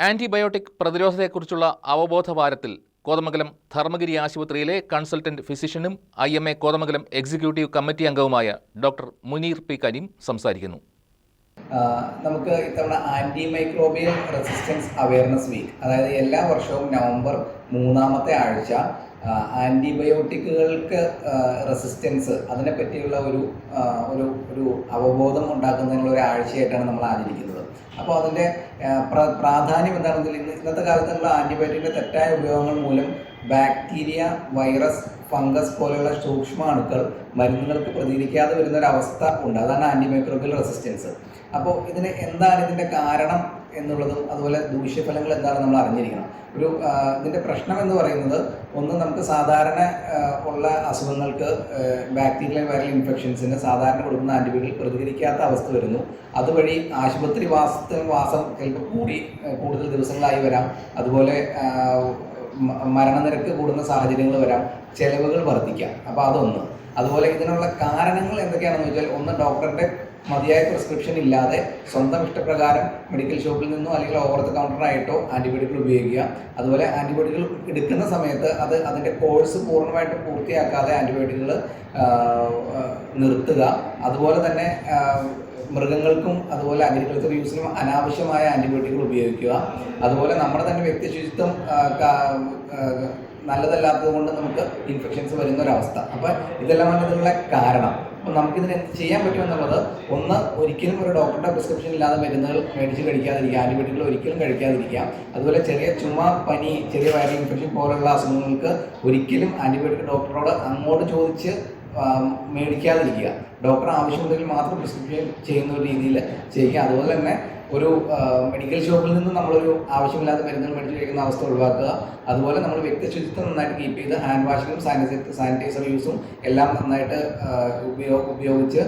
Antibiotic പ്രതിരോധത്തെക്കുറിച്ചുള്ള അവബോധ വാരത്തിൽ കോതമംഗലം ധർമ്മഗിരി ആശുപത്രിയിലെ consultant ഫിസിഷ്യനും I M A Kothamangalam executive committee അംഗവുമായ ഡോക്ടർ മുനീർ പി കരീം സംസാരിക്കുന്നു. നമുക്ക് ഇത്തവണ anti microbial resistance awareness week അതായത് എല്ലാ വർഷവും നവംബർ മൂന്നാമത്തെ ആഴ്ച ആന്റിബയോട്ടിക്കുകൾക്ക് റെസിസ്റ്റൻസ് അതിനെപ്പറ്റിയുള്ള ഒരു ഒരു ഒരു അവബോധം ഉണ്ടാക്കുന്നതിനുള്ള ഒരു ആഴ്ചയായിട്ടാണ് നമ്മൾ ആചരിക്കുന്നത്. അപ്പോൾ അതിന്റെ പ്ര- പ്രാധാന്യം എന്താണെന്ന് ഇന്നത്തെ കാലത്തുള്ള ആന്റിബയോട്ടിക്കിന്റെ തെറ്റായ ഉപയോഗങ്ങൾ മൂലം ബാക്ടീരിയ വൈറസ് ഫംഗസ് പോലെയുള്ള സൂക്ഷ്മാണുക്കൾ മരുന്നുകൾക്ക് പ്രതികരിക്കാതെ വരുന്ന ഒരു അവസ്ഥ ഉണ്ട്. അതാണ് ആന്റിമൈക്രോബിയൽ റെസിസ്റ്റൻസ്. അപ്പോൾ ഇതിന് എന്താണ് ഇതിന്റെ കാരണം? എന്നുള്ളതും അതുപോലെ ദൂഷ്യഫലങ്ങൾ എന്താണെന്ന് നമ്മൾ അറിഞ്ഞിരിക്കണം. ഒരു ഇതിന്റെ പ്രശ്നം എന്ന് പറയുന്നത് ഒന്ന് നമുക്ക് സാധാരണ ഉള്ള അസുഖങ്ങൾക്ക് ബാക്ടീരിയൽ വൈറൽ ഇൻഫെക്ഷൻസിന് സാധാരണ കൊടുക്കുന്ന ആന്റിബയോട്ടിക് പ്രതികരിക്കാത്ത അവസ്ഥ വരുന്നു. അതുവഴി ആശുപത്രി വാസത്തിന് വാസം ചിലപ്പോൾ കൂടി കൂടുതൽ ദിവസങ്ങളായി വരാം. അതുപോലെ മരണനിരക്ക് കൂടുന്ന സാഹചര്യങ്ങൾ വരാം. ചെലവുകൾ വർദ്ധിക്കാം. അപ്പോൾ അതൊന്ന്. അതുപോലെ ഇതിനുള്ള കാരണങ്ങൾ എന്തൊക്കെയാണെന്ന് വെച്ചാൽ ഒന്ന് ഡോക്ടറുടെ മതിയായ പ്രിസ്ക്രിപ്ഷൻ ഇല്ലാതെ സ്വന്തം ഇഷ്ടപ്രകാരം മെഡിക്കൽ ഷോപ്പിൽ നിന്നോ അല്ലെങ്കിൽ ഓവർ ദ കൗണ്ടറായിട്ടോ ആന്റിബയോട്ടിക്കുകൾ ഉപയോഗിക്കുക. അതുപോലെ ആന്റിബയോട്ടിക്കുകൾ എടുക്കുന്ന സമയത്ത് അത് അതിന്റെ കോഴ്സ് പൂർണമായിട്ട് പൂർത്തിയാക്കാതെ ആന്റിബയോട്ടിക്കുകൾ നിർത്തുക. അതുപോലെ തന്നെ മൃഗങ്ങൾക്കും അതുപോലെ അഗ്രികൾച്ചർ യൂസിനും അനാവശ്യമായ ആന്റിബയോട്ടിക്കുകൾ ഉപയോഗിക്കുക. അതുപോലെ നമ്മുടെ തന്നെ വ്യക്തി ശുചിത്വം നല്ലതല്ലാത്തത് കൊണ്ട് നമുക്ക് ഇൻഫെക്ഷൻസ് വരുന്ന ഒരവസ്ഥ അപ്പോൾ ഇതെല്ലാം ഇതിനുള്ള കാരണം. നമുക്കിതിന് ചെയ്യാൻ പറ്റുമെന്നുള്ളത് ഒന്ന് ഒരിക്കലും ഒരു ഡോക്ടറുടെ പ്രിസ്ക്രിപ്ഷൻ ഇല്ലാതെ മരുന്നുകൾ മേടിച്ച് കഴിക്കാതിരിക്കുക ആന്റിബയോട്ടിക്കുകൾ ഒരിക്കലും കഴിക്കാതിരിക്കുക. അതുപോലെ ചെറിയ ചുമ പനി ചെറിയ വൈറൽ ഇൻഫെക്ഷൻ പോലുള്ള അസുഖങ്ങൾക്ക് ഒരിക്കലും ആന്റിബയോട്ടിക് ഡോക്ടറോട് അങ്ങോട്ട് ചോദിച്ച് മേടിക്കാതിരിക്കുക. ഡോക്ടർ ആവശ്യമുണ്ടെങ്കിൽ മാത്രം പ്രിസ്ക്രിപ്ഷൻ ചെയ്യുന്ന ഒരു രീതിയിൽ ചെയ്യുക അതുപോലെ തന്നെ ഒരു മെഡിക്കൽ ഷോപ്പിൽ നിന്ന് നമ്മളൊരു ആവശ്യമില്ലാത്ത മരുന്നുകൾ മേടിച്ച് കഴിക്കുന്ന അവസ്ഥ ഒഴിവാക്കുക. അതുപോലെ നമ്മൾ വ്യക്തി ശുചിത്വം നന്നായിട്ട് കീപ്പ് ചെയ്ത് ഹാൻഡ് വാഷിങ്ങും സാനിറ്റൈസർ സാനിറ്റൈസർ യൂസും എല്ലാം നന്നായിട്ട് ഉപയോഗ ഉപയോ ഉപയോഗിച്ച്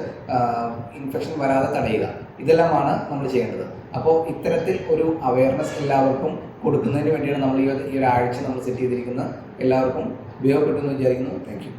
ഇൻഫെക്ഷൻ വരാതെ തടയുക. ഇതെല്ലാമാണ് നമ്മൾ ചെയ്യേണ്ടത്. അപ്പോൾ ഇത്തരത്തിൽ ഒരു അവയർനെസ് എല്ലാവർക്കും കൊടുക്കുന്നതിന് വേണ്ടിയാണ് നമ്മൾ ഈ ഒരു- ആഴ്ച നമ്മൾ സെറ്റ് ചെയ്തിരിക്കുന്നത്. എല്ലാവർക്കും ഉപയോഗപ്പെട്ടു എന്ന് വിചാരിക്കുന്നു. താങ്ക്